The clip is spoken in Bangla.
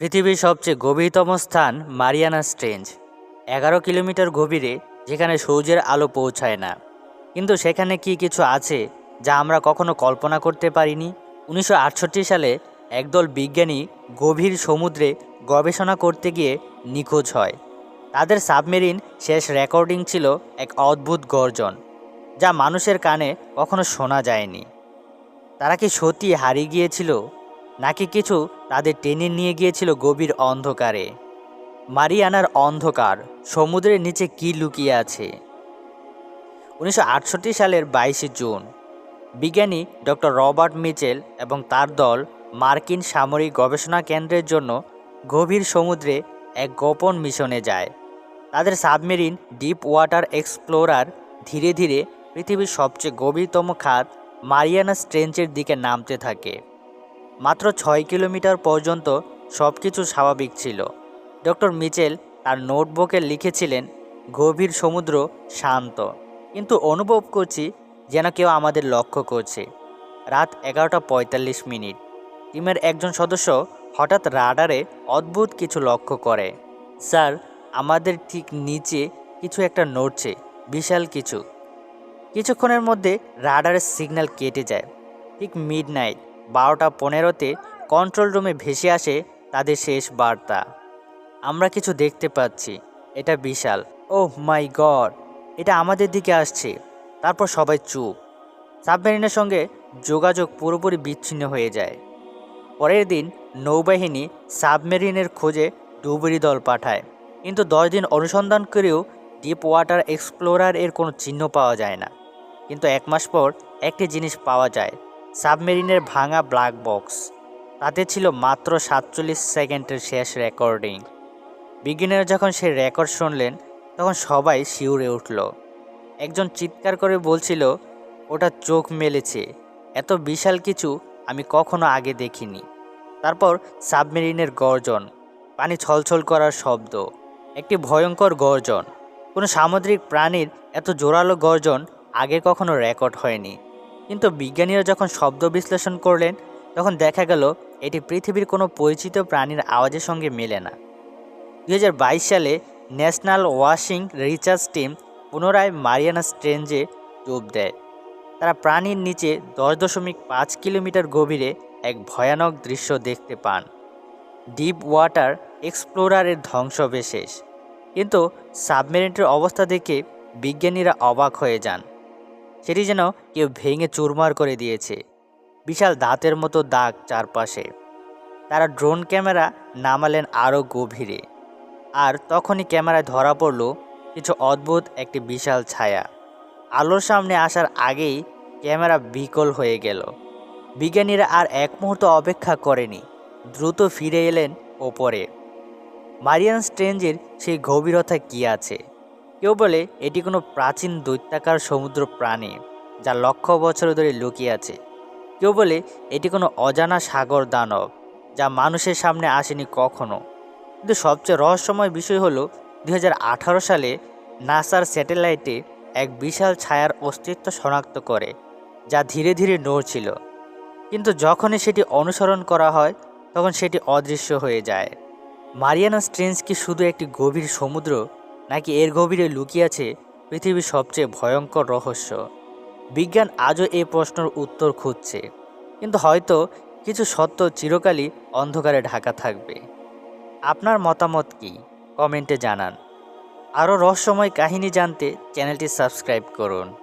পৃথিবীর সবচেয়ে গভীরতম স্থান মারিয়ানা স্ট্রেঞ্জ। এগারো কিলোমিটার গভীরে যেখানে সূর্যের আলো পৌঁছায় না। কিন্তু সেখানে কি কিছু আছে যা আমরা কখনো কল্পনা করতে পারিনি? উনিশশো আটষট্টি সালে একদল বিজ্ঞানী গভীর সমুদ্রে গবেষণা করতে গিয়ে নিখোঁজ হয়। তাদের সাবমেরিন শেষ রেকর্ডিং ছিল এক অদ্ভুত গর্জন, যা মানুষের কানে কখনো শোনা যায়নি। তারা কি সত্যি হারিয়ে গিয়েছিল? নাকি কিছু তাদের টেনে নিয়ে গিয়েছিল গভীর অন্ধকারে। মারিয়ানার অন্ধকার, সমুদ্রের নিচে কি লুকিয়ে আছে? উনিশশো আটষট্টি সালের বাইশে জুন, বিজ্ঞানী ডক্টর রবার্ট মিচেল এবং তার দল মার্কিন সামরিক গবেষণা কেন্দ্রের জন্য গভীর সমুদ্রে এক গোপন মিশনে যায়। তাদের সাবমেরিন ডিপ ওয়াটার এক্সপ্লোরার ধীরে ধীরে পৃথিবীর সবচেয়ে গভীরতম খাত মারিয়ানা স্ট্রেঞ্চের দিকে নামতে থাকে। মাত্র ছয় কিলোমিটার পর্যন্ত সব কিছু স্বাভাবিক ছিল। ডক্টর মিচেল তার নোটবুকে লিখেছিলেন, গভীর সমুদ্র শান্ত। কিন্তু অনুভব করছি যেন কেউ আমাদের লক্ষ্য করছে। রাত এগারোটা পঁয়তাল্লিশ মিনিট। টিমের একজন সদস্য হঠাৎ রাডারে অদ্ভুত কিছু লক্ষ্য করে। স্যার, আমাদের ঠিক নিচে কিছু একটা নড়ছে, বিশাল কিছু। কিছুক্ষণের মধ্যে রাডারের সিগন্যাল কেটে যায়। ঠিক মিড নাইট বারোটা পনেরোতে কন্ট্রোল রুমে ভেসে আসে তাদের শেষ বার্তা। আমরা কিছু দেখতে পাচ্ছি। এটা বিশাল। ও মাই গড! এটা আমাদের দিকে আসছে। তারপর সবাই চুপ। সাবমেরিনের সঙ্গে যোগাযোগ পুরোপুরি বিচ্ছিন্ন হয়ে যায়। পরের দিন নৌবাহিনী সাবমেরিনের খোঁজে ডুবুরি দল পাঠায়। কিন্তু দশ দিন অনুসন্ধান করেও ডিপ ওয়াটার এক্সপ্লোরার এর কোনো চিহ্ন পাওয়া যায় না। কিন্তু এক মাস পর একটি জিনিস পাওয়া যায়। সাবমেরিনের ভাঙা ব্ল্যাক বক্স। তাতে ছিল মাত্র সাতচল্লিশ সেকেন্ডের শেষ রেকর্ডিং। বিজ্ঞানীরা যখন সেই রেকর্ড শুনলেন, তখন সবাই শিউরে উঠল। একজন চিৎকার করে বলছিল, ওটা চোখ মেলেছে। এত বিশাল কিছু আমি কখনো আগে দেখিনি। তারপর সাবমেরিনের গর্জন, পানি ছলছল করার শব্দ, একটি ভয়ঙ্কর গর্জন। কোনো সামুদ্রিক প্রাণীর এত জোরালো গর্জন আগে কখনো রেকর্ড হয়নি। কিন্তু বিজ্ঞানীরা যখন শব্দ বিশ্লেষণ করলেন, তখন দেখা গেল এটি পৃথিবীর কোনো পরিচিত প্রাণীর আওয়াজের সঙ্গে মেলে না। দু হাজার বাইশ সালে ন্যাশনাল ওয়াশিং রিসার্চ টিম পুনরায় মারিয়ানা স্ট্রেঞ্জে ডুব দেয়। তারা প্রাণীর নিচে দশ দশমিক পাঁচ কিলোমিটার গভীরে এক ভয়ানক দৃশ্য দেখতে পান। ডিপ ওয়াটার এক্সপ্লোরারের ধ্বংসবিশেষ। কিন্তু সাবমেরিনটির অবস্থা দেখে বিজ্ঞানীরা অবাক হয়ে যান। সেটি যেন কেউ ভেঙে চুরমার করে দিয়েছে। বিশাল দাঁতের মতো দাগ চারপাশে। তারা ড্রোন ক্যামেরা নামালেন আরও গভীরে। আর তখনই ক্যামেরায় ধরা পড়ল কিছু অদ্ভুত একটি বিশাল ছায়া। আলোর সামনে আসার আগেই ক্যামেরা বিকল হয়ে গেল। বিজ্ঞানীরা আর এক মুহূর্ত অপেক্ষা করেনি। দ্রুত ফিরে এলেন ওপরে। মারিয়ান স্ট্রেঞ্জের সেই গভীরতা কী আছে? কেউ বলে এটি কোনো প্রাচীন দৈত্যাকার সমুদ্র প্রাণী যা লক্ষ বছর ধরে লুকিয়ে আছে। কেউ বলে এটি কোনো অজানা সাগর দানব, যা মানুষের সামনে আসেনি কখনো। কিন্তু সবচেয়ে রহস্যময় বিষয় হলো, দুই হাজার আঠারো সালে নাসার স্যাটেলাইটে এক বিশাল ছায়ার অস্তিত্ব শনাক্ত করে, যা ধীরে ধীরে নড়ছিল। কিন্তু যখনই সেটি অনুসরণ করা হয়, তখন সেটি অদৃশ্য হয়ে যায়। মারিয়ানা স্ট্রেঞ্জ কি শুধু একটি গভীর সমুদ্র নাকি এর গভীরে লুকিয়ে আছে পৃথিবীর সবচেয়ে ভয়ঙ্কর রহস্য? বিজ্ঞান আজও এই প্রশ্নের উত্তর খুঁজছে। কিন্তু হয়তো কিছু সত্য চিরকালই অন্ধকারে ঢাকা থাকবে। আপনার মতামত কি? কমেন্টে জানান। আরও রহস্যময় কাহিনী জানতে চ্যানেলটি সাবস্ক্রাইব করুন।